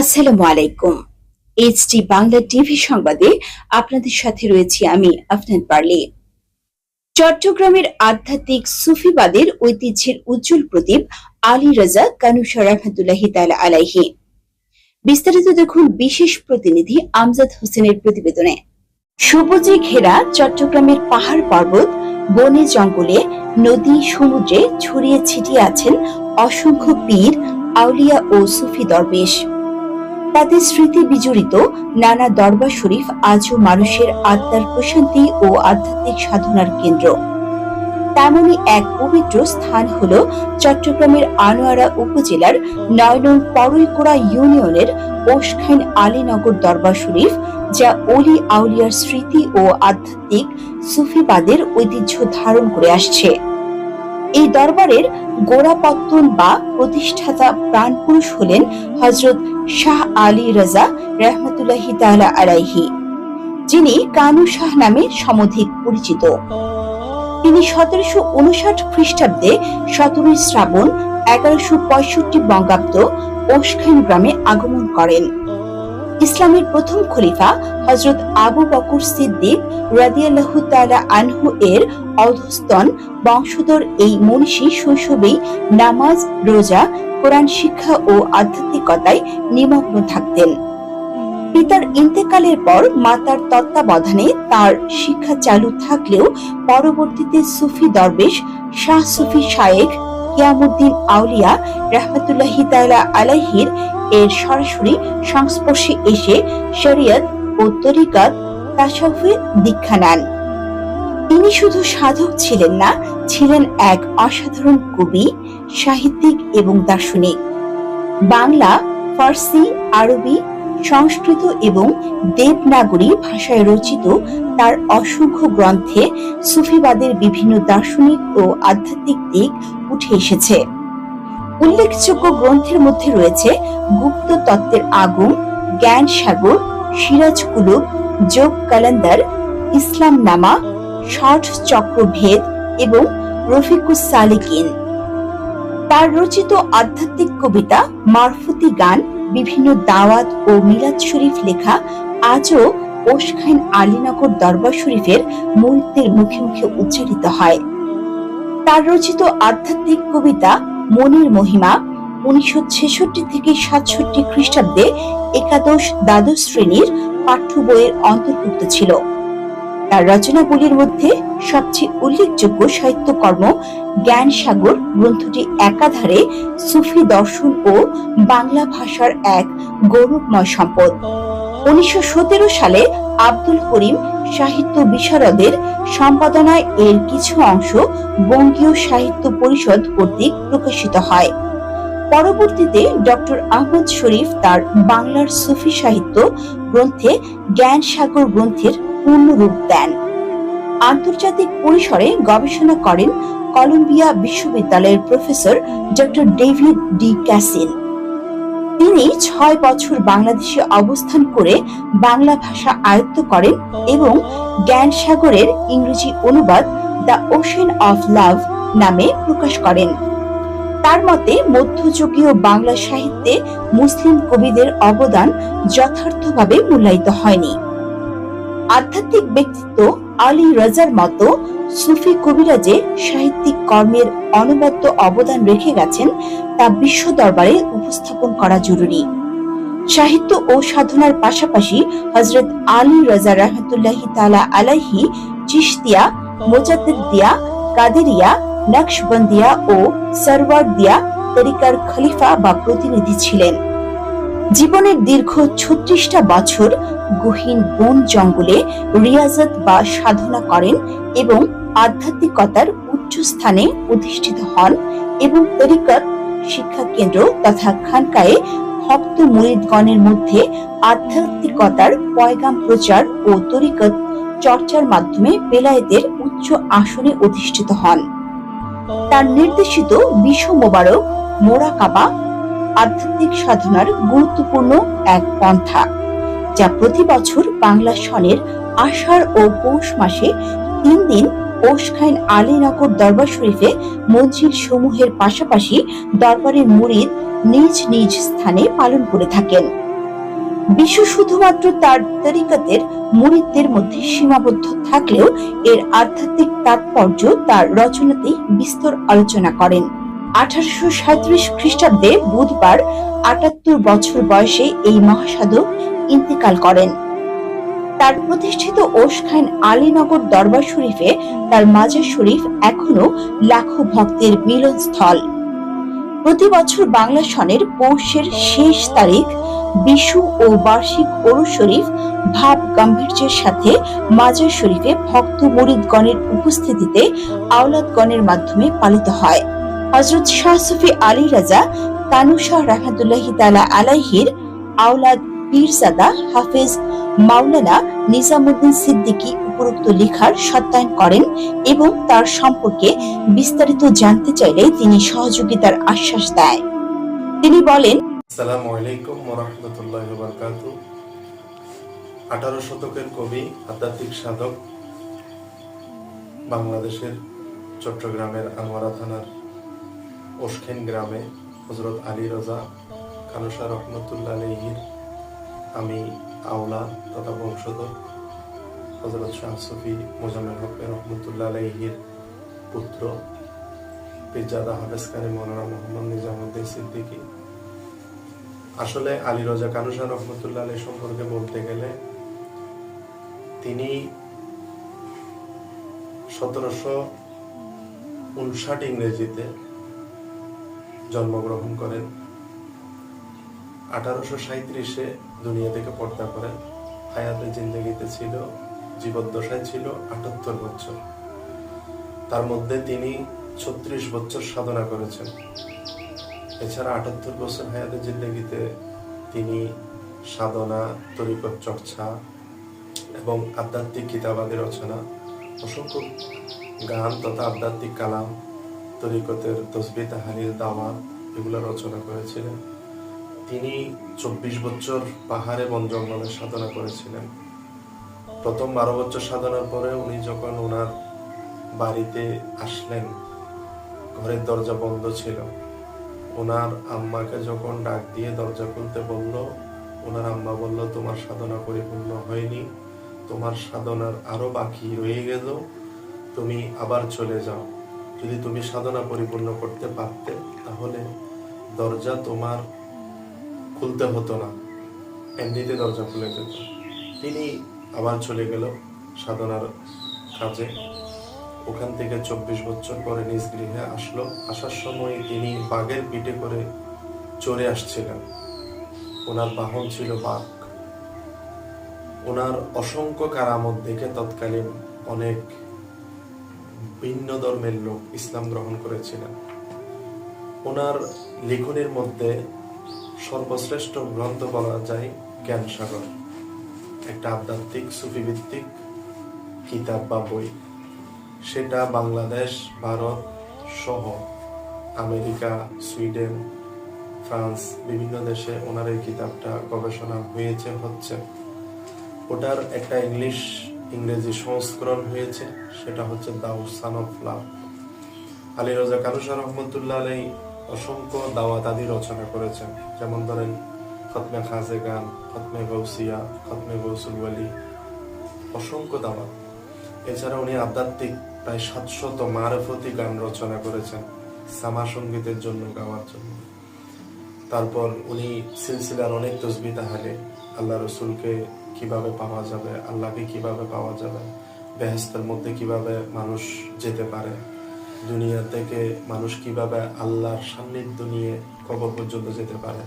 আসসালামু আলাইকুম। HD Bangla TV সংবাদে আপনাদের সাথে রয়েছি আমি আফনান পার্লি। চট্টগ্রামের আধ্যাত্মিক সুফিবাদের ঐতিহ্যের উজ্জ্বল প্রদীপ আলী রাজা কানুসা রহমতুল্লাহি তালা আলাইহি। বিস্তারিত দেখুন বিশেষ প্রতিনিধি আমজাদ হোসেনের প্রতিবেদনে। সবুজে ঘেরা চট্টগ্রামের পাহাড় পর্বত, বনে জঙ্গলে, নদী সমুদ্রে ছড়িয়ে ছিটিয়ে আছেন অসংখ্য পীর, আউলিয়া ও সুফি দরবেশ। তাদের স্মৃতি বিজড়িত নানা দরবার শরীফ আজও মানুষের আত্মার প্রশান্তি ও আধ্যাত্মিক সাধনার কেন্দ্র। তেমনই এক পবিত্র স্থান হল চট্টগ্রামের আনোয়ারা উপজেলার নয় নং পরইকোড়া ইউনিয়নের ওসখাইন আলীনগর দরবার শরীফ, যা অলি আউলিয়ার স্মৃতি ও আধ্যাত্মিক সুফিবাদের ঐতিহ্য ধারণ করে আসছে। এই দরবারের গোড়াপত্তন বা প্রতিষ্ঠাতা প্রাণপুরুষ হলেন হজরত শাহ আলী রাজা রহমতুল্লাহি তাআলা আলাইহি, যিনি কানু শাহ নামে সমধিক পরিচিত। তিনি সতেরোশো উনষাট খ্রিস্টাব্দে সতেরোই শ্রাবণ এগারোশো পঁয়ষট্টি বঙ্গাব্দ ওসখাইন গ্রামে আগমন করেন। ইসলামের প্রথম খলিফা হজরত আবু বকর সিদ্দিক রাদিয়াল্লাহু আনহু এর অধস্তন বংশধর এই মনীষী শৈশবেই নামাজ, রোজা, কোরআন শিক্ষা ও আধ্যাত্মিকতায় নিমগ্ন থাকতেন। পিতার ইন্তেকালের পর মাতার তত্ত্বাবধানে তার শিক্ষা চালু থাকলেও পরবর্তীতে সুফি দরবেশ শাহ সুফি শায়েখ কিয়ামুদ্দিন আউলিয়া রহমতুল্লাহি তাআলা আলাইহির এর সরাসরি সংস্পর্শে এসে শরিয়ত ও তরিকাত তাসাউফে দীক্ষা নেন। তিনি শুধু সাধক ছিলেন না, ছিলেন এক অসাধারণ কবি, সাহিত্যিক এবং দার্শনিক। বাংলা, ফার্সি, আরবি, সংস্কৃত এবং দেবনাগরী ভাষায় রচিত তার অসংখ্য গ্রন্থে সুফিবাদের বিভিন্ন দার্শনিক ও আধ্যাত্মিক দিক উঠে এসেছে। উল্লেখযোগ্য গ্রন্থের মধ্যে রয়েছে গুপ্ত তত্ত্বের আগুন জ্ঞান সাগর সিরাজ কুলুব যোগ কালান্দার ইসলাম নামা ষট চক্র ভেদ এবং রফিকুস সালিকিন। তার রচিত আধ্যাত্মিক কবিতা, মারফতি গান, বিভিন্ন দাওয়াত ও মিলাদ শরীফ লেখা আজও ওসখাইন আলীনগর দরবার শরীফের মুরিদদের মুখে মুখে উচ্চারিত হয়। তার রচিত আধ্যাত্মিক কবিতা মনির মহিমা উনিশশো ছেষট্টি থেকে সাতষট্টি খ্রিস্টাব্দে একাদশ দ্বাদশ শ্রেণির পাঠ্য বইয়ের অন্তর্ভুক্ত ছিল। তার রচনাগুলির মধ্যে সবচেয়ে উল্লেখযোগ্য সাহিত্যকর্ম জ্ঞান সাগর গ্রন্থটি একাধারে সুফি দর্শন ও বাংলা ভাষার এক গৌরবময় সম্পদ। উনিশশো সতেরো সালে আব্দুল করিম সাহিত্য বিশারদের সম্পাদনায় এর কিছু অংশ বঙ্গীয় সাহিত্য পরিষদ কর্তৃক প্রকাশিত হয়। পরবর্তীতে ডক্টর আহমদ শরীফ তার বাংলার সুফি সাহিত্য গ্রন্থে জ্ঞান সাগর গ্রন্থের পূর্ণরূপ দেন। আন্তর্জাতিক পরিসরে গবেষণা করেন কলম্বিয়া বিশ্ববিদ্যালয়ের professor doctor David D Cassin তিনি ছয় বছর বাংলাদেশে অবস্থান করে বাংলা ভাষা আয়ত্ত করেন এবং জ্ঞান সাগরের ইংরেজি অনুবাদ দ্য ওশেন অফ লাভ নামে প্রকাশ করেন। তার মতে, মধ্যযুগীয় বাংলা সাহিত্যে মুসলিম কবিদের অবদান যথার্থভাবে মূল্যায়িত হয়নি। আধ্যাত্মিক ব্যক্তিত্ব আলী রাজার মতো সুফি কবিরা যে সাহিত্যিক কর্মের অনবদ্য অবদান রেখে গেছেন তা বিশ্ব দরবারে উপস্থাপন করা জরুরি। সাহিত্য ও সাধনার পাশাপাশি হজরত আলী রাজা রহমতুল্লাহি তালা আলাইহি চিশতিয়া মোজাদ্দিয়া কাদেরিয়া, নকশবন্দিয়া ও সরওয়ার দিয়া তরিকার খলিফা বা প্রতিনিধি ছিলেন। জীবনের দীর্ঘ ছত্রিশটা বছর গহীন বন জঙ্গলে রিয়াজত বা সাধনা করেন এবং আধ্যাত্মিকতার উচ্চ স্থানে অধিষ্ঠিত হন এবং তরিকত শিক্ষা কেন্দ্র তথা খানকায়ে ভক্ত মুরিদগণের মধ্যে আধ্যাত্মিকতার পয়গাম প্রচার ও তরিকত চর্চার মাধ্যমে বেলায়েতের উচ্চ আসনে অধিষ্ঠিত হন। তার নির্দেশিত বিশ্ব মোবারক মোরাকাবা আধ্যাত্মিক সাধনার গুরুত্বপূর্ণ এক পন্থা, যা প্রতি বছর বাংলা সনের আষাঢ় ও পৌষ মাসে তিন দিন ওসখাইন আলীনগর দরবার শরীফে মঞ্জিল সমূহের পাশাপাশি দরবারের মুরিদ নিজ নিজ স্থানে পালন করে থাকেন। বিশ্ব শুধুমাত্র তার তরিকতের মুরিদদের মধ্যে সীমাবদ্ধ থাকলেও এর আধ্যাত্মিক তাৎপর্য তার রচনাতেই বিস্তর আলোচনা করেন। আঠারোশো সাঁত্রিশ খ্রিস্টাব্দে বুধবার আটাত্তর বছর বয়সে এই মহাসাধক ইন্তেকাল করেন। তার প্রতিষ্ঠিত ওসখান আলীনগর দরবার শরীফে তার মাজার শরীফ এখনও লাখো ভক্তের মিলনস্থল। প্রতি বছর বাংলা সনের পৌষের শেষ তারিখ বিশু ও বার্ষিক ওরস শরীফ ভাব গাম্ভীর্যের সাথে মাজার শরীফে ভক্ত মুরিদগণের উপস্থিতিতে আওলাদগণের মাধ্যমে পালিত হয়। হজরত শাহ সুফি আলী রাজা তানুশাহ রহমতুল্লাহি তালা আলাইহির আওলাদ পীরজাদা হাফেজ মাওলানা নিজামুদ্দিন সিদ্দিকী উপরোক্ত লেখার সত্যায়ন করেন এবং তার সম্পর্কে বিস্তারিত জানতে চাইলে তিনি সহযোগিতার আশ্বাস দেয়। তিনি বলেন, আসসালামু আলাইকুম ওরহমতুল্লাহ বরকাত আঠারো শতকের কবি, আধ্যাত্মিক সাধক বাংলাদেশের চট্টগ্রামের আনোয়ারা থানার ওসখেন গ্রামে হজরত আলী রাজা কানুসা রহমতুল্লাহ আলহির আমি আওলা তথা বংশধর। হজরত শাহ সফি মোজাম্মেল হক রহমতুল্লাহ আলহির পুত্র পিরজাদা হাফেজ কারি মৌলানা মোহাম্মদ নিজামুদ্দিন সিদ্দিকী। আসলে আলী রাজা কানুসা রহমতুল্লাহ আলী সম্পর্কে বলতে গেলে তিনি সতেরোশো উনষাট ইংরেজিতে জন্মগ্রহণ করেন। আঠারোশো সাঁত্রিশে দুনিয়া থেকে পর্দা করেন। হায়াতের জিন্দগিতে ছিল, জীবদ্দশায় ছিল আটাত্তর বছর। তার মধ্যে তিনি ছত্রিশ বছর সাধনা করেছেন। এছাড়া আটাত্তর বছর হায়াতের জিন্দগিতে তিনি সাধনা, তরিকত চর্চা এবং আধ্যাত্মিক কিতাবাদি রচনা, অসংখ্য গান তথা আধ্যাত্মিক কালাম তরিকতের তসবি তাহারির দাওয়াত এগুলো রচনা করেছিলেন। তিনি চব্বিশ বছর পাহাড়ে বন জঙ্গলে সাধনা করেছিলেন। প্রথম বারো বছর সাধনার পরে উনি যখন ওনার বাড়িতে আসলেন, ঘরের দরজা বন্ধ ছিল। ওনার আম্মাকে যখন ডাক দিয়ে দরজা খুলতে বলল ওনার আম্মা বলল, তোমার সাধনা পরিপূর্ণ হয়নি, তোমার সাধনার আরও বাকি রয়ে গেল, তুমি আবার চলে যাও। যদি তুমি সাধনা পরিপূর্ণ করতে পারতে, তাহলে দরজা তোমার খুলতে হতো না। এমনিতে দরজা খুলে যেত তিনি আবার চলে গেল সাধনার কাজে। ওখান থেকে চব্বিশ বছর পরে নিজ গৃহে আসলো। আসার সময় তিনি বাঘের পিঠে করে চলে আসছিলেন। ওনার বাহন ছিল বাঘ। ওনার অসংখ্য কারামত দেখে তৎকালীন অনেক ভিন্ন ধর্মের লোক ইসলাম গ্রহণ করেছিলেন। ওনার লেখনের মধ্যে সর্বশ্রেষ্ঠ গ্রন্থ বলা যায় জ্ঞান সাগর একটা আধ্যাত্মিক সুফিভিত্তিক কিতাব বা বই। সেটা বাংলাদেশ, ভারত সহ আমেরিকা, সুইডেন, ফ্রান্স বিভিন্ন দেশে ওনার এই কিতাবটা গবেষণা হয়েছে, হচ্ছে। ওটার একটা ইংলিশ ইংরেজি সংস্করণ হয়েছে, সেটা হচ্ছে দাউ সান অফ লাভ। আলী রাজা কানুসা রহমতুল্লাহ আলাই অসংখ্য দাওয়াত আদি রচনা করেছেন। যেমন ধরেন, খতমে খাজে গান, খতমে গৌসিয়া, খতমে গৌসুল ওয়ালি, অসংখ্য দাওয়াত। এছাড়া উনি আধ্যাত্মিক প্রায় সাতশত মারফতি গান রচনা করেছেন, সামা সঙ্গীতের জন্য গাওয়ার জন্য। তারপর উনি সিলসিলার অনেক তসবি তাহারে আল্লাহ রসুলকে কীভাবে পাওয়া যাবে, আল্লাহকে কীভাবে পাওয়া যাবে বেহেস্তের মধ্যে কীভাবে মানুষ যেতে পারে, দুনিয়া থেকে মানুষ কীভাবে আল্লাহর সান্নিধ্য নিয়ে কবর পর্যন্ত যেতে পারে,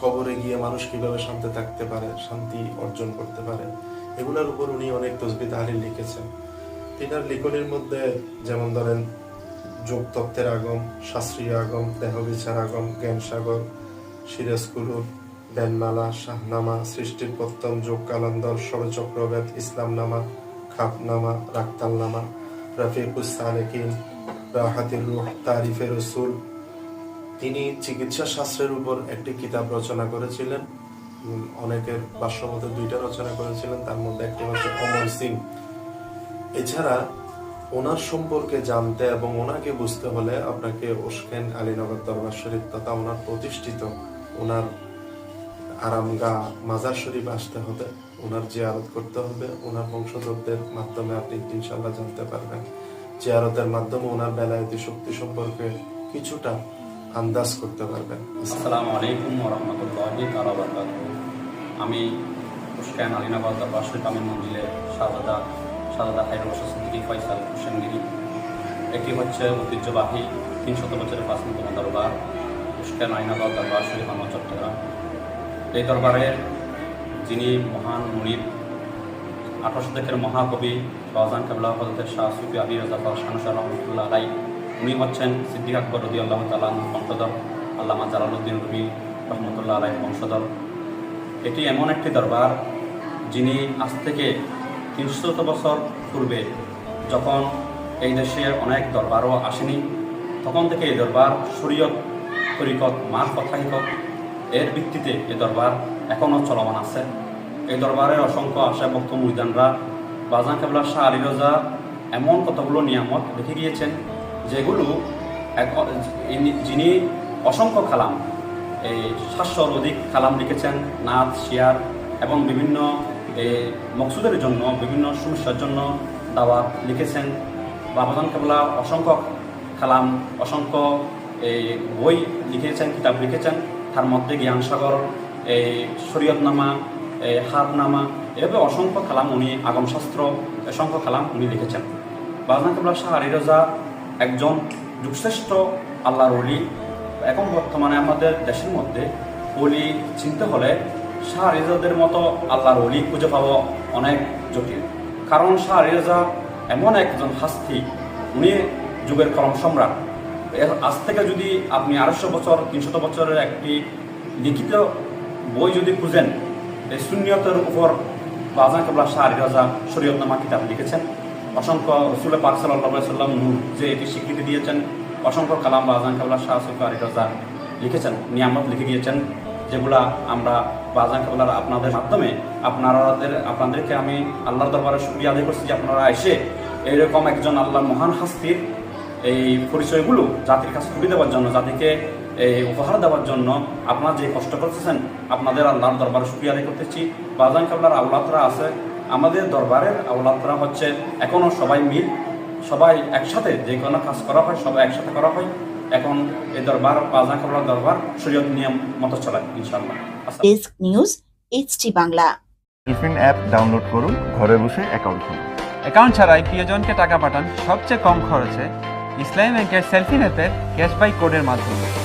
কবরে গিয়ে মানুষ কীভাবে শান্তি থাকতে পারে, শান্তি অর্জন করতে পারে, এগুলোর উপর উনি অনেক তসবি তাহারি লিখেছেন। তিনার লিখনের মধ্যে যেমন ধরেন যোগ তত্ত্বের আগম, শাস্ত্রীয় আগম দেহ বিচার আগম জ্ঞান সাগর সিরাজ সিরাজকুলুর দেনমালা, শাহনামা, সৃষ্টির পত্তন যোগ কালান্দর সরচক্রবেদ ইসলাম নামা খাপনামা, রাক্তালনামা, রফিকুস সালেকিন, রাহাতির রুহ, তারিফের রসুল। তিনি চিকিৎসা শাস্ত্রের উপর একটি কিতাব রচনা করেছিলেন। অনেকের ভাষ্যমতে দুইটা রচনা করেছিলেন, তার মধ্যে একটি হচ্ছে অমর সিং। এছাড়া ওনার সম্পর্কে জানতে এবং ওনাকে বুঝতে হলে আপনাকে ওসকেন আলীনগর দরবার শরীফ তথা ওনার প্রতিষ্ঠিত ওনার আরামগা মাজার শরীফ আসতে হবে, ওনার জিয়ারত করতে হবে, ওনার বংশধরদের মাধ্যমে আপনি ইনশাল্লাহ জানতে পারবেন। জিয়ারতের মাধ্যমে ওনার বেলায়তি শক্তি সম্পর্কে কিছুটা আন্দাজ করতে পারবেন। আসসালামু আলাইকুম রহমতুল্লাহি তাআলা বারাকাতুহু। আমি পুষ্কায়ন আলিনাবাদ শরীফ আমিন মন্দিরে শাহজাদা হাইরুল রশিদ সিদ্দিকী ফয়সাল হোসেনগিরি এটি হচ্ছে ঐতিহ্যবাহী তিনশত বছরের প্রাচীনতম দরবার পুষ্কায়ন আলিনাবাদ দরবার শরীফ আমার চট্টগ্রাম এই দরবারের যিনি মহান মুনিব আঠারো শতকের মহাকবি শাহজাহান কাবলা হজরতের শাহ সুফি আলী রাজাফর শাহনুশাহ রহমতুল্লাহ আলাই উনি হচ্ছেন সিদ্দিক আকবর রদি আল্লাহ তালাহ বংশধর, আল্লামা জালালউদ্দিন রবি রহমতুল্লাহ আলাই বংশধর। এটি এমন একটি দরবার যিনি আজ থেকে তিনশত বছর পূর্বে যখন এই দেশে অনেক দরবারও আসেনি, তখন থেকে এই দরবার শরীয়ত তরিকত মার কথাহিকত এর ভিত্তিতে এই দরবার এখনও চলমান আছে। এই দরবারের অসংখ্য আশা ভক্ত মুরিদানরা, বাজান কাবলা শাহ আলী রাজা এমন কতগুলো নিয়ামত রেখে গিয়েছেন, যেগুলো যিনি অসংখ্য কালাম, এই সাতশোর অধিক কালাম লিখেছেন নাথ শিয়ার এবং বিভিন্ন মকসুদের জন্য, বিভিন্ন সমস্যার জন্য দাওয়াত লিখেছেন। বাবাজান কাবলা অসংখ্য কালাম, অসংখ্য এই বই লিখেছেন, কিতাব লিখেছেন। তার মধ্যে জ্ঞান সাগর এই শরীয়তনামা, এই হারনামা এভাবে অসংখ্য কালাম উনি আগমশাস্ত্র অসংখ্য কালাম উনি লিখেছেন। বাজনা কাবলা শাহ আলী রাজা একজন যুগশ্রেষ্ঠ আল্লাহর অলি এখন বর্তমানে আমাদের দেশের মধ্যে অলি চিনতে হলে শাহ রেজাদের মতো আল্লাহর অলি খুঁজে পাওয়া অনেক জটিল। কারণ শাহ রেজা এমন একজন হাস্তি, উনি যুগের কলম সম্রাট। আজ থেকে যদি আপনি আড়াইশো বছর, তিনশত বছরের একটি লিখিত বই যদি খুঁজেন, এই শূন্যতের উপর বাজান কাবলা শাহ রাজা শরীয়তনামা কিতাব লিখেছেন। অসংখ্য রসুল পাক সাল্লাহ সাল্লাম নূর যে এটি স্বীকৃতি দিয়েছেন, অসংখ্য কালাম বাজান কাবলা শাহ সুফি আলী রাজা লিখেছেন, নিয়ামত লিখে গিয়েছেন যেগুলা আমরা বাজান কাবলার আপনাদের মাধ্যমে আপনাদের আপনাদেরকে আমি আল্লাহর দরবারে শুক্রিয়া আদায় করছি যে আপনারা এসে এইরকম একজন আল্লাহর মহান হাস্তির এই পরিচয়গুলো জাতির কাছে তুলে দেওয়ার জন্য জাতিকে এই উপহার দেওয়ার জন্য আপনারা যে কষ্ট করতেছেন আপনাদের আল্লাহর দরবারে শুক্রিয়া আদায় করতেছি। বাজান কাবলার আউলাদরা আছে আমাদের দরবারের আউলাদরা হচ্ছে এখনও সবাই মিল সবাই একসাথে যে কোনো কাজ করা হয় সবাই একসাথে করা হয়। এখন এই দরবার বাজান কাবলার দরবার শরীয়ত নিয়ম মতো চলায় ইনশাল্লাহ desk news HT Bangla. Tiffin app download করুন ঘরে বসে অ্যাকাউন্ট খুলুন। অ্যাকাউন্ট ছাড়াই প্রিয়জনকে টাকা পাঠান সবচেয়ে কম খরচে ইসলামী ব্যাংকের সেলফি অ্যাপের ক্যাশবাই কোডের মাধ্যমে।